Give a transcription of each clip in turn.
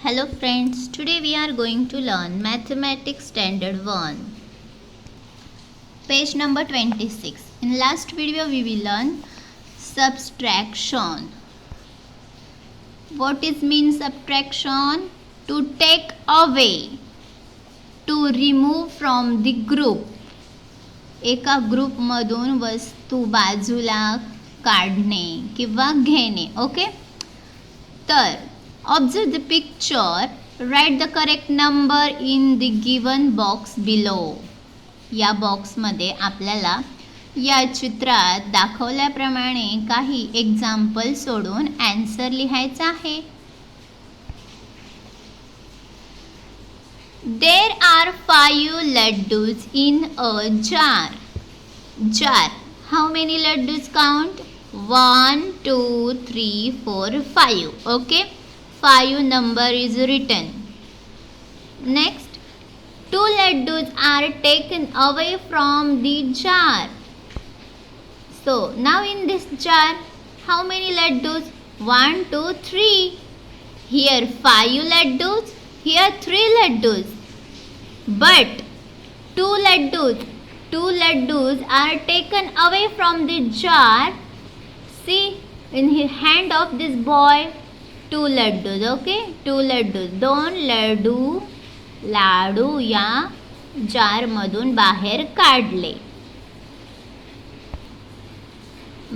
Hello friends, today we are going to learn Mathematics Standard 1. Page number 26. In last video we will learn subtraction. What is mean subtraction? To take away, to remove from the group. एका ग्रुपमधून वस्तू बाजूला काढणे किंवा घेणे okay तर Observe the picture Write the correct number in the given box below या बॉक्समध्ये आपल्याला या चित्रात दाखवल्याप्रमाणे काही एक्झाम्पल सोडून ॲन्सर लिहायचा आहे. There are five laddoos in a jar jar. How many laddus count? 1 2 3 4 5 okay? 5 number is written. Next two laddus are taken away from the jar. So now in this jar how many laddus? 1 2 3 here 5 laddus here 3 laddus. But two laddus two laddus are taken away from the jar. See in his hand of this boy two laddoos okay? Two laddoos. दोन लाडू लाडू या जारमधून बाहेर काढले.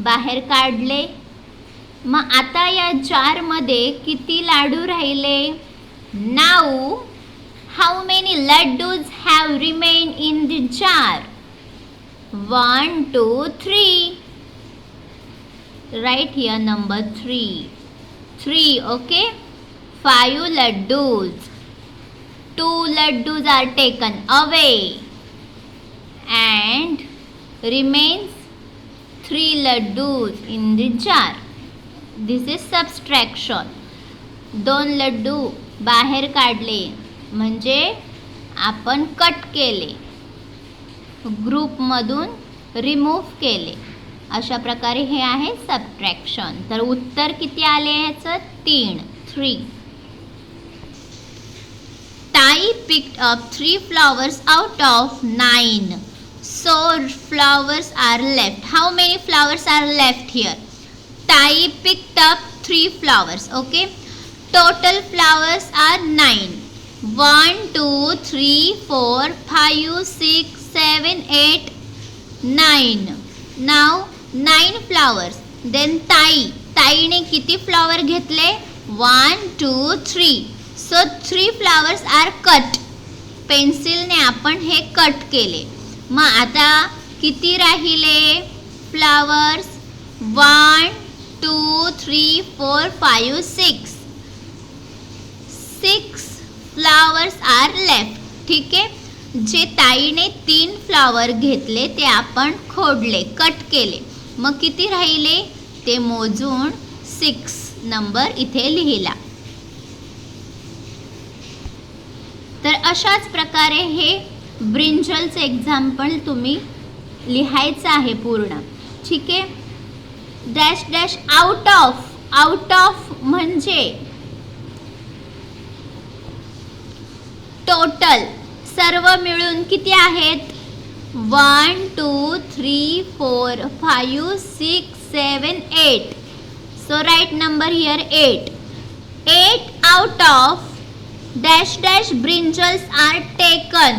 बाहेर काढले. मग आता या जारमध्ये किती लाडू राहिले? Now how many laddoos have remain in the jar one two three right here number three three okay five laddoos two laddoos are taken away and remains three laddoos in the jar this is subtraction दोन लड्डू बाहेर काढले. म्हणजे आपण cut केले. ग्रुपमधून remove केले. अशा प्रकारे हे आहे सबट्रॅक्शन तर उत्तर किती आले ह्याचं? तीन. थ्री ताई picked up three flowers out of nine so flowers are left how many flowers are left here ताई picked up three flowers okay total flowers are nine one two three four five six seven eight nine. Now nine flowers then ताई ताईने किती flower घेतले? One two three so three flowers are cut पेन्सिलने आपण हे cut केले. मग आता किती राहिले? Flowers one two three four five six six flowers are left ठीक आहे? जे ताईने तीन फ्लावर घेतले ते आपण खोडले कट केले. मग किती राहिले? ते मोजून सिक्स नंबर इथे लिहिला. तर अशाच प्रकारे हे ब्रिंजलचं एक्झाम्पल तुम्ही लिहायचं आहे पूर्ण. ठीक आहे? Dash dash out of out of म्हणजे टोटल सर्व मिळून किती आहेत? One two three four five six seven eight. So right number here eight eight out of dash dash brinjals are taken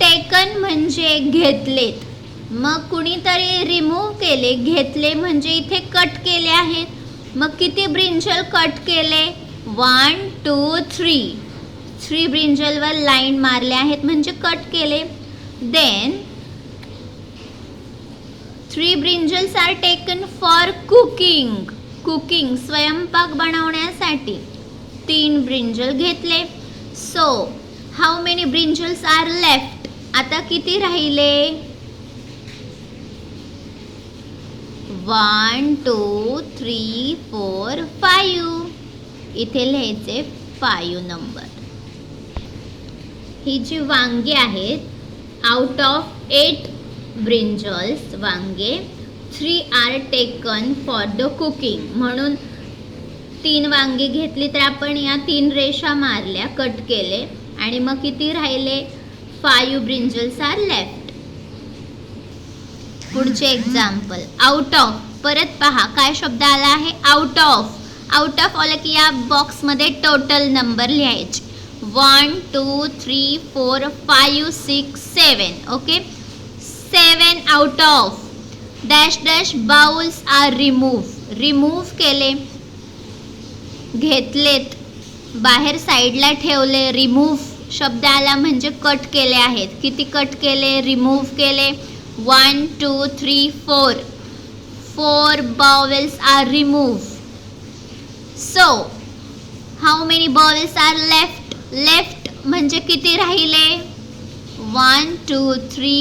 taken म्हणजे घेतलेत. मग कुणीतरी रिमूव्ह केले घेतले म्हणजे इथे कट केले आहेत. मग किती ब्रिंजल कट केले? वन टू थ्री थ्री ब्रिंजलवर लाईन मारले आहेत म्हणजे कट केले. Then three brinjals are taken for cooking cooking स्वयंपाक बनवण्यासाठी तीन ब्रिंजल घेतले. So how many brinjals are left आता किती राहिले one two three four five इथे लिहायचे फाईव्ह नंबर ही जी वांगी आहेत आउट ऑफ एट ब्रिंजल्स वांगे three are taken for the cooking म्हणून तीन वांगी घेतली तर आपण या तीन रेषा मारल्या कट केले. आणि मग किती राहिले? फाईव्ह ब्रिंजल्स आर लेफ्ट पुढचे एक्झाम्पल आउट ऑफ परत पहा काय शब्द आला आहे? आउट ऑफ आउट ऑफ आलं की या बॉक्समध्ये टोटल नंबर लिहायचे. One two three four five six seven okay seven out of dash dash bowls are remove remove केले. घेतलेत. बाहेर साईडला ठेवले. रिमूव्ह शब्द आला म्हणजे कट केले आहेत. किती कट केले? रिमूव्ह केले. One two three four four bowls are remove so how many bowls are left left म्हणजे किती राहिले? वन टू थ्री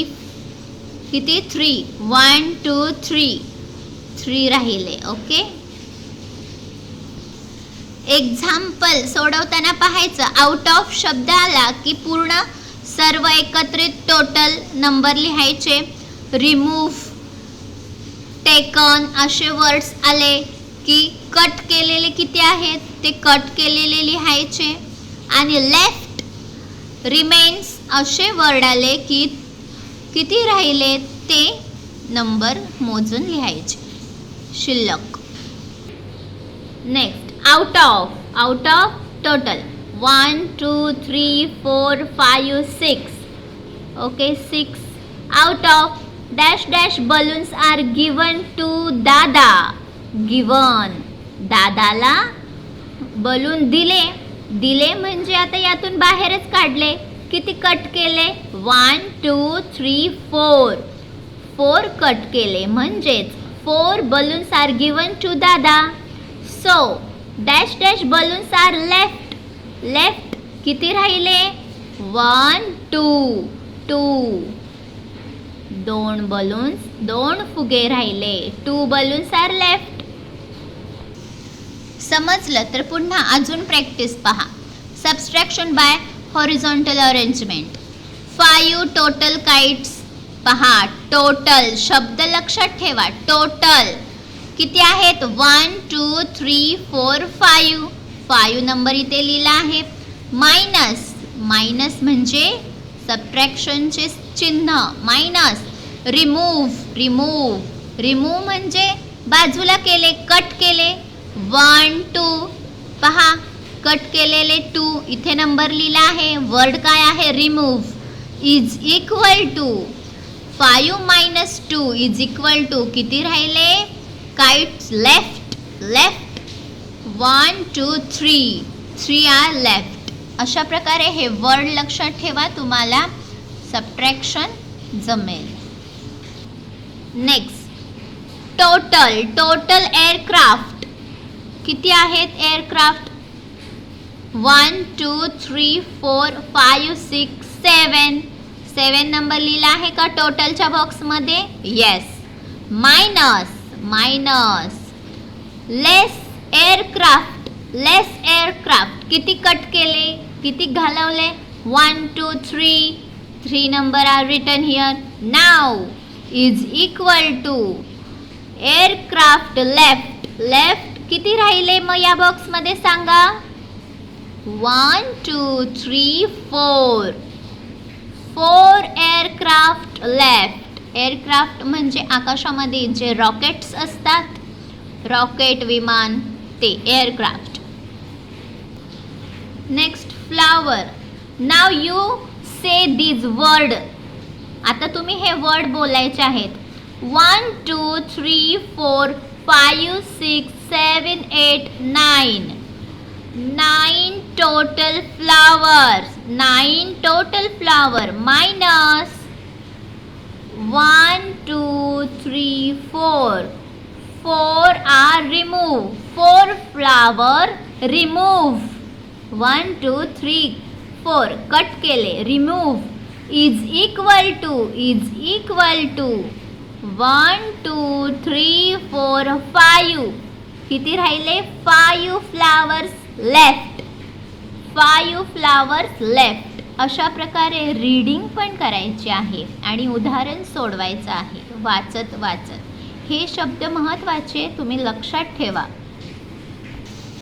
किती? Three one two three three राहिले ओके एक्झाम्पल सोडवताना पाहायचं. आउट ऑफ शब्द आला की पूर्ण सर्व एकत्रित टोटल नंबर लिहायचे. रिमूव्ह टेकन असे वर्ड्स आले की कट केलेले किती आहेत? ते कट केलेले लिहायचे. आणि लेफ्ट रिमेन्स असे वर्ड आले की किती राहिले ते नंबर मोजून लिहायचे. शिल्लक. Next out of out of total one two three four five six okay six out of dash dash balloons are given to दादा गिवन दादाला बलून दिले. दिले म्हणजे आता यातून बाहेरच काढले. किती कट केले? One two three four four cut केले म्हणजेच four balloons are given to दादा. So dash dash balloons are left left किती राहिले? वन टू टू दोन बलून्स दोन फुगे राहिले. टू बलून्स आर लेफ्ट समजलं तर पुन्हा अजून प्रॅक्टिस पहा. Subtraction by horizontal arrangement five total kites पहा टोटल शब्द लक्षात ठेवा टोटल किती आहेत? One two three four five five number इथे लिहिला आहे. मायनस मायनस म्हणजे सबट्रॅक्शनचे चिन्ह. मायनस रिमूव्ह रिमूव्ह रिमूव्ह म्हणजे बाजूला केले कट केले. One two. पहा कट केलेले टू. इथे नंबर लिहिला आहे. वर्ड काय आहे? Remove. Is equal to. Five minus two is equal to. किती राहिले? Kites left left. One two three. Three are left. अशा प्रकारे हे वर्ड लक्षात ठेवा. तुम्हाला सबट्रॅक्शन जमेल. नेक्स्ट. Total total aircraft. किती आहेत? Aircraft one two three four five six seven seven number लिहिला आहे का टोटलच्या बॉक्समध्ये yes minus minus less aircraft less aircraft किती कट केले? किती घालवले? One two three three number are return here now is equal to aircraft left left किती राहिले मग या बॉक्समध्ये सांगा? One two three four four aircraft left aircraft म्हणजे आकाशामध्ये जे रॉकेट्स असतात रॉकेट विमान ते aircraft next flower now you say these word आता तुम्ही हे वर्ड बोलायचे आहेत. One two three four five six seven, eight, nine. Nine total flowers. Nine total flower minus one, two, three, four. Four are remove. Four flower remove. One, two, three, four. Cut kele remove is equal to is equal to 1 2 3 4 5 किती राहिले? Five flowers left five flowers left अशा प्रकारे reading पण करायची आहे आणि उदाहरण सोडवायचं आहे. वाचत वाचत. हे शब्द महत्त्वाचे तुम्ही लक्षात ठेवा.